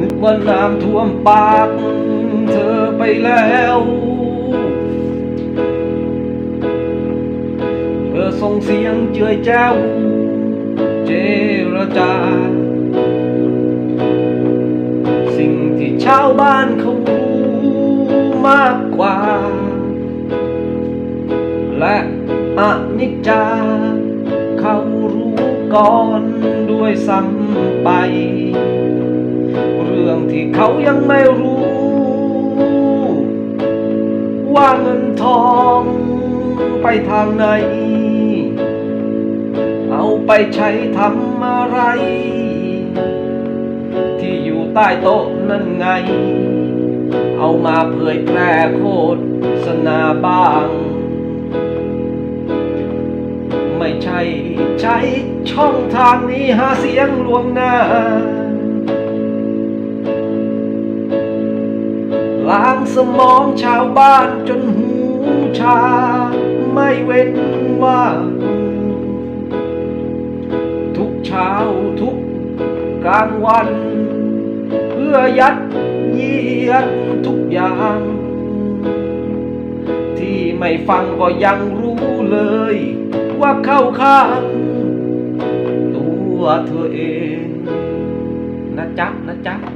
นึกว่าน้ำท่วมปากเธอไปแล้ว เธอส่งเสียงเจือยแจ้ว เจรจา สิ่งที่ชาวบ้านเขารู้มากกว่า และอนิจจา เขารู้ก่อนด้วยซ้ำไป ที่เขายังไม่รู้ ว่าเงินทองไปทางไหน เอาไปใช้ทำอะไร ที่อยู่ใต้โต๊ะนั่นไง เอามาเผยแพร่โฆษณาบ้าง ไม่ใช่ใช้ช่องทางนี้หาเสียงลวงหน้า สมองชาวบ้านจนหูชา ไม่เว้นว่า ทุกเช้าทุกกลางวัน เพื่อยัดเยียดทุกอย่าง ที่ไม่ฟังก็ยังรู้เลย ว่าเข้าข้าง ตัวเธอเอง นะจ๊ะ นะจ๊ะ